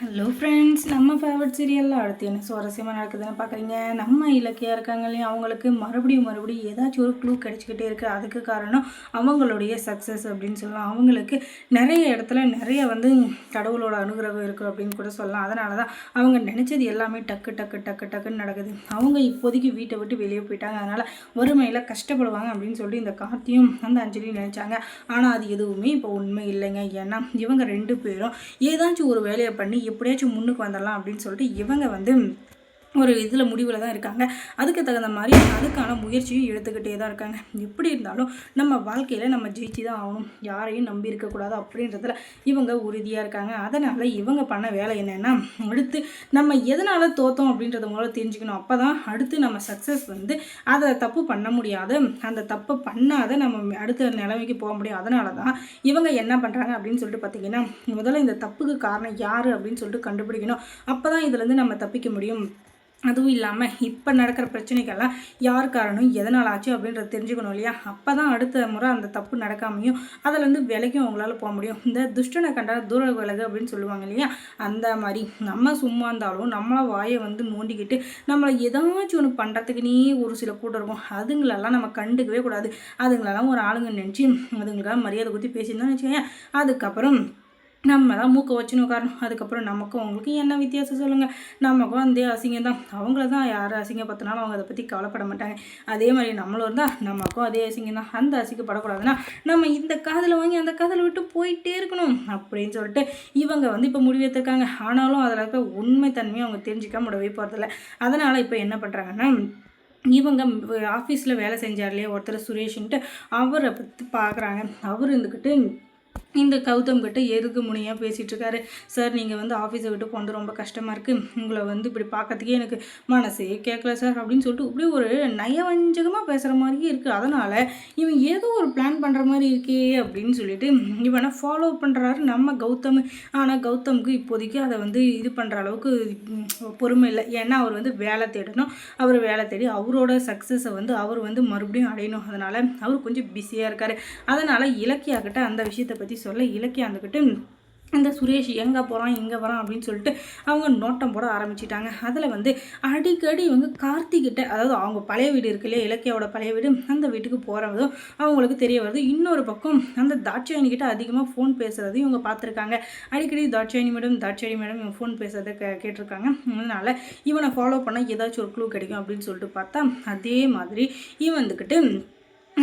Hello friends நம்ம favourite சீரியலில் அடுத்து என்ன சுவாரஸ்யமாக நடக்குதுன்னு பார்க்குறீங்க நம்ம இலக்கியா இருக்காங்க இல்லையா அவங்களுக்கு மறுபடியும் மறுபடியும் ஏதாச்சும் ஒரு க்ளூ கிடச்சிக்கிட்டே இருக்குது அதுக்கு காரணம் அவங்களுடைய சக்ஸஸ் அப்படின்னு சொல்லலாம். அவங்களுக்கு நிறைய இடத்துல நிறைய வந்து கடவுளோட அனுகிரகம் இருக்குது அப்படின்னு கூட சொல்லலாம். அதனால தான் அவங்க நினச்சது எல்லாமே டக்கு டக்கு டக்கு டக்குன்னு நடக்குது. அவங்க இப்போதைக்கு வீட்டை விட்டு வெளியே போயிட்டாங்க. அதனால் வறுமையில் கஷ்டப்படுவாங்க அப்படின்னு சொல்லி இந்த கார்த்தியும் அந்த அஞ்சலியும் நினச்சாங்க. ஆனால் அது எதுவுமே இப்போ உண்மை இல்லைங்க. ஏன்னா இவங்க ரெண்டு பேரும் ஏதாச்சும் ஒரு வேலையை பண்ணி எப்படியாச்சும் முன்னுக்கு வந்துடலாம் அப்படின்னு சொல்லிட்டு இவங்க வந்து ஒரு இதில் முடிவில் தான் இருக்காங்க. அதுக்கு தகுந்த மாதிரி அதுக்கான முயற்சியும் எடுத்துக்கிட்டே தான் இருக்காங்க. எப்படி இருந்தாலும் நம்ம வாழ்க்கையில் நம்ம ஜெயிச்சு தான் ஆகணும். யாரையும் நம்பி இருக்கக்கூடாது அப்படின்றதுல இவங்க உறுதியாக இருக்காங்க. அதனால் இவங்க பண்ண வேலை என்னென்னா அடுத்து நம்ம எதனால் தோத்தோம் அப்படின்றத முதல்ல தெரிஞ்சுக்கணும். அப்போ தான் அடுத்து நம்ம சக்ஸஸ் வந்து அதை தப்பு பண்ண முடியாத. அந்த தப்பை பண்ணாத நம்ம அடுத்த நிலைமைக்கு போக முடியும். அதனால தான் இவங்க என்ன பண்ணுறாங்க அப்படின்னு சொல்லிட்டு பார்த்தீங்கன்னா முதல்ல இந்த தப்புக்கு காரணம் யார் அப்படின்னு சொல்லிட்டு கண்டுபிடிக்கணும். அப்போ தான் இதுலேருந்து நம்ம தப்பிக்க முடியும். அதுவும் இல்லாமல் இப்போ நடக்கிற பிரச்சனைக்கெல்லாம் யார் காரணம் எதனால் ஆச்சு அப்படின்றத தெரிஞ்சுக்கணும் இல்லையா? அப்போ தான் அடுத்த முறை அந்த தப்பு நடக்காமையும் அதிலேருந்து விலைக்கும் அவங்களால போக முடியும். இந்த துஷ்டனை கண்டால் தூர விலகு அப்படின்னு சொல்லுவாங்க இல்லையா? அந்த மாதிரி நம்ம சும்மா இருந்தாலும் நம்மளை வாயை வந்து நோண்டிக்கிட்டு நம்மளை ஏதாச்சும் ஒன்று பண்ணுறதுக்குனே ஒரு சில கூட்டம் இருக்கும். அதுங்களெல்லாம் நம்ம கண்டுக்கவே கூடாது. அதுங்களெல்லாம் ஒரு ஆளுங்க நினச்சி அதுங்களுக்கெல்லாம் மரியாதை கொடுத்து பேசியிருந்தோம்னு வச்சுக்கோங்க அதுக்கப்புறம் நம்ம தான் மூக்கை வச்சுன்னு உட்காரணும். அதுக்கப்புறம் நமக்கும் அவங்களுக்கும் என்ன வித்தியாசம் சொல்லுங்கள் நமக்கும் அந்த அசிங்கம் தான். அவங்கள தான் யார் அசிங்கப்படுத்தினாலும் அவங்க அதை பற்றி கவலைப்பட மாட்டாங்க. அதே மாதிரி நம்மளும் இருந்தால் நமக்கும் அதே அசிங்கம் தான். அந்த அசிங்கப்படக்கூடாதுன்னா நம்ம இந்த காதில் வாங்கி அந்த காதில் விட்டு போயிட்டே இருக்கணும் அப்படின்னு சொல்லிட்டு இவங்க வந்து இப்போ முடிவெடுத்திருக்காங்க ஆனாலும் அதில் இருக்கிற உண்மை தன்மையை அவங்க தெரிஞ்சிக்க முடியவே போகிறதில்ல அதனால் இப்போ என்ன பண்ணுறாங்கன்னா இவங்க ஆஃபீஸில் வேலை செஞ்சார்லையே ஒருத்தர் சுரேஷன்ட்டு அவரை பற்றி பார்க்குறாங்க அவர் இருந்துக்கிட்டு இந்த கௌதம் கிட்ட எதுக்கு முனையாக பேசிகிட்டு இருக்காரு? சார் நீங்கள் வந்து ஆஃபீஸை விட்டு போனது ரொம்ப கஷ்டமாக இருக்குது உங்களை வந்து இப்படி பார்க்கறதுக்கே எனக்கு மனசே கேட்கல சார் அப்படின்னு சொல்லிட்டு இப்படி ஒரு நயவஞ்சகமாக பேசுகிற மாதிரியே இருக்குது அதனால் இவன் ஏதோ ஒரு பிளான் பண்ணுற மாதிரி இருக்கே அப்படின்னு சொல்லிட்டு இவனை ஃபாலோ பண்ணுறாரு நம்ம கௌதம். ஆனால் கௌதமுக்கு இப்போதைக்கு அதை வந்து இது பண்ணுற அளவுக்கு பொறுமை இல்லை. ஏன்னா அவர் வந்து வேலை தேடணும். அவர் வேலை தேடி அவரோட சக்ஸஸை வந்து அவர் வந்து மறுபடியும் அடையணும். அதனால் அவர் கொஞ்சம் பிஸியாக இருக்கார். அதனால் இலக்கியாக்கிட்ட அந்த விஷயத்தை பற்றி சொல்ல இலக்கியம் வந்துக்கிட்டு இந்த சுரேஷ் எங்கே போகிறான் எங்கே வரான் அப்படின்னு சொல்லிட்டு அவங்க நோட்டம் போட ஆரம்பிச்சிட்டாங்க. அதில் வந்து அடிக்கடி இவங்க கார்த்திகிட்ட அதாவது அவங்க பழைய வீடு இருக்கு இல்லையா இலக்கியாவோட பழைய வீடு அந்த வீட்டுக்கு போகிறதும் அவங்களுக்கு தெரிய வருது. இன்னொரு பக்கம் அந்த தாட்சாயணிக்கிட்ட அதிகமாக ஃபோன் பேசுகிறதையும் இவங்க பார்த்துருக்காங்க. அடிக்கடி தாட்சாயணி மேடம் தாட்சாயணி மேடம் இவங்க ஃபோன் பேசுறதை கே கேட்டிருக்காங்க. அதனால் இவனை ஃபாலோ பண்ணால் ஏதாச்சும் ஒரு க்ளூ கிடைக்கும் அப்படின்னு சொல்லிட்டு பார்த்தா அதே மாதிரி இவன் வந்துக்கிட்டு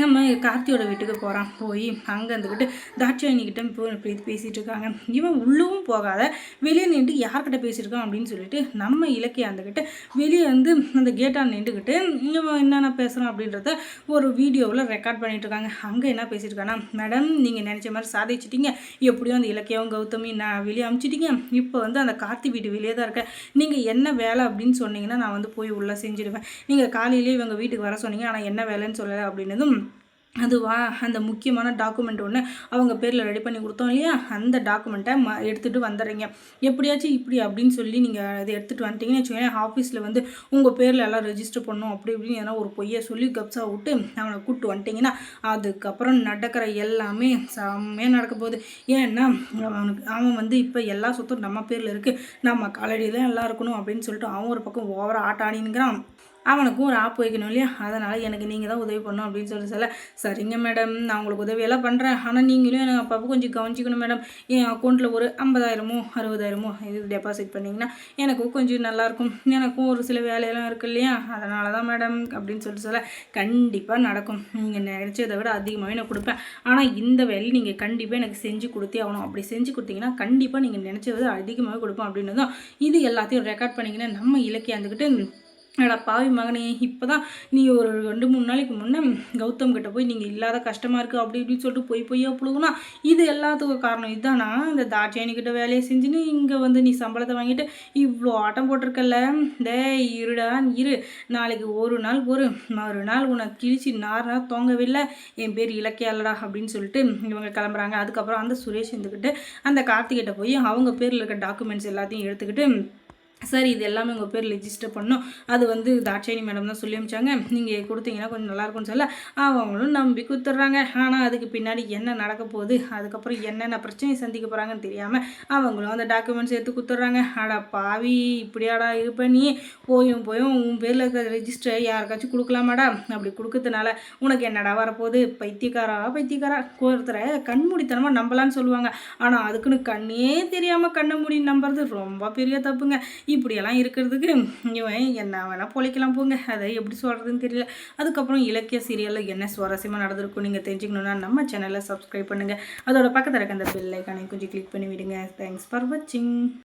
நம்ம கார்த்தியோட வீட்டுக்கு போகிறான் போய் அங்கே இருந்துக்கிட்டு தாட்சாயணிக்கிட்ட போய் பேசிகிட்டு இருக்காங்க. இவன் உள்ளவும் போகாத வெளியே நின்று யார்கிட்ட பேசியிருக்கான் அப்படின்னு சொல்லிட்டு நம்ம இலக்கிய இருந்துக்கிட்டு வெளியே வந்து அந்த கேட்டாக நின்றுக்கிட்டு இவன் என்னென்ன பேசுகிறான் அப்படின்றத ஒரு வீடியோவில் ரெக்கார்ட் பண்ணிகிட்டு இருக்காங்க. அங்கே என்ன பேசியிருக்கானா மேடம் நீங்கள் நினச்ச மாதிரி சாதிச்சிட்டிங்க. எப்படியும் அந்த இலக்கியம் கௌதமி நான் வெளியே அமுச்சிட்டிங்க. இப்போ வந்து அந்த கார்த்தி வீட்டு வெளியே தான் இருக்கேன் நீங்கள் என்ன வேலை அப்படின்னு சொன்னீங்கன்னா நான் வந்து போய் உள்ளே செஞ்சுடுவேன். நீங்கள் காலையிலேயே இவங்க வீட்டுக்கு வர சொன்னீங்க. ஆனால் என்ன வேலைன்னு சொல்லலை அப்படின்னதும் அதுவா? அந்த முக்கியமான டாக்குமெண்ட் ஒன்று அவங்க பேரில் ரெடி பண்ணி கொடுத்தோம் இல்லையா? அந்த டாக்குமெண்ட்டை ம எடுத்துகிட்டு வந்துடுறீங்க. எப்படியாச்சும் இப்படி அப்படின்னு சொல்லி நீங்கள் அதை எடுத்துகிட்டு வந்துட்டீங்கன்னு வச்சுக்கோங்களேன். ஆஃபீஸில் வந்து உங்கள் பேரில் எல்லாம் ரெஜிஸ்டர் பண்ணணும் அப்படி இப்படின்னு ஏன்னா ஒரு பொய்யை சொல்லி கப்ஸா விட்டு அவனை கூப்பிட்டு வந்துட்டிங்கன்னா அதுக்கப்புறம் நடக்கிற எல்லாமே செம்மையாக நடக்க போகுது. ஏன்னா அவனுக்கு அவன் வந்து இப்போ எல்லா சொத்தும் நம்ம பேரில் இருக்குது நம்ம காலடியில் எல்லாம் இருக்கணும் அப்படின்னு சொல்லிட்டு அவன் ஒரு பக்கம் ஓவராக ஆட்ட ஆடினுங்கிறான் அவனுக்கும் ஒரு ஆப் வைக்கணும் இல்லையா? அதனால் எனக்கு நீங்கள் தான் உதவி பண்ணணும் அப்படின்னு சொல்லி சொல்ல சரிங்க மேடம் நான் உங்களுக்கு உதவியெல்லாம் பண்ணுறேன் ஆனால் நீங்களும் எனக்கு அப்பப்போ கொஞ்சம் கவனிச்சிக்கணும் மேடம். என் அக்கௌண்ட்டில் ஒரு ஐம்பதாயிரமோ அறுபதாயிரமோ இது டெபாசிட் பண்ணிங்கன்னா எனக்கும் கொஞ்சம் நல்லாயிருக்கும். எனக்கும் ஒரு சில வேலையெல்லாம் இருக்குது இல்லையா? அதனால தான் மேடம் அப்படின்னு சொல்லிட்டு சொல்ல கண்டிப்பாக நடக்கும். நீங்கள் நினச்சதை விட அதிகமாகவே நான் கொடுப்பேன். ஆனால் இந்த வேலையை நீங்கள் கண்டிப்பாக எனக்கு செஞ்சு கொடுத்தே ஆகணும். அப்படி செஞ்சு கொடுத்தீங்கன்னா கண்டிப்பாக நீங்கள் நினச்சதை அதிகமாகவே கொடுப்போம் அப்படின்னு தான். இது எல்லாத்தையும் ரெக்கார்ட் பண்ணிங்கன்னா நம்ம இலக்கியாந்துக்கிட்டு அடா பாவி மகனே இப்போ தான் நீ ஒரு ரெண்டு மூணு நாளைக்கு முன்னே கௌதம் கிட்ட போய் நீங்கள் இல்லாத கஷ்டமாக இருக்குது அப்படி இப்படின்னு சொல்லிட்டு போய் பொய்யா புழுகுனா இது எல்லாத்துக்கும் காரணம் இதுதானா இந்த தாட்சியானிக்கிட்ட வேலையை செஞ்சுன்னு இங்கே வந்து நீ சம்பளத்தை வாங்கிட்டு இவ்வளோ ஆட்டம் போட்டிருக்கல டே இருடா இரு. நாளைக்கு ஒரு நாள் ஒரு மறு நாள் உன்னை கிழிச்சு நார் நாள் தோங்கவில்லை. என் பேர் இலக்கியாலடா அப்படின்னு சொல்லிட்டு இவங்க கிளம்புறாங்க. அதுக்கப்புறம் அந்த சுரேஷ் இருந்துக்கிட்டு அந்த கார்த்திகிட்ட போய் அவங்க பேரில் இருக்க டாக்குமெண்ட்ஸ் எல்லாத்தையும் எடுத்துக்கிட்டு சரி இது எல்லாமே உங்கள் பேர் ரெஜிஸ்டர் பண்ணோம். அது வந்து தாட்சாயணி மேடம் தான் சொல்லி அமிச்சாங்க நீங்கள் கொடுத்தீங்கன்னா கொஞ்சம் நல்லாயிருக்கும்னு சொல்ல அவங்களும் நம்பி கொடுத்துட்றாங்க. ஆனால் அதுக்கு பின்னாடி என்ன நடக்க போகுது அதுக்கப்புறம் என்னென்ன பிரச்சனையை சந்திக்க போகிறாங்கன்னு தெரியாமல் அவங்களும் அந்த டாக்குமெண்ட்ஸ் எடுத்து கொடுத்துட்றாங்க. அடா பாவி இப்படியாடா இது பண்ணி போயும் போயும் உன் பேரில் இருக்கிற ரெஜிஸ்டர் யாருக்காச்சும் கொடுக்கலாமாடா? அப்படி கொடுக்கறதுனால உனக்கு என்னடா வரப்போகுது? பைத்தியக்காரா பைத்தியக்காரா? ஒருத்தரை கண்மூடித்தனமாக நம்பலான்னு சொல்லுவாங்க. ஆனால் அதுக்குன்னு கண்ணே தெரியாமல் கண்ணை மூடி நம்புறது ரொம்ப பெரிய தப்புங்க. இப்படியெல்லாம் இருக்கிறதுக்கு இவன் என்ன வேணால் பொழைக்கலாம் போங்க. அதை எப்படி சொல்கிறதுன்னு தெரியல. அதுக்கப்புறம் இலக்கிய சீரியலில் என்ன சுவாரஸ்யமாக நடந்திருக்கும் நீங்கள் தெரிஞ்சுக்கணுன்னா நம்ம சேனலை சப்ஸ்கிரைப் பண்ணுங்கள் அதோட பக்கத்தில் இருக்க அந்த பெல் ஐக்கானை கொஞ்சம் கிளிக் பண்ணி விடுங்க தேங்க்ஸ் ஃபார் வாட்சிங்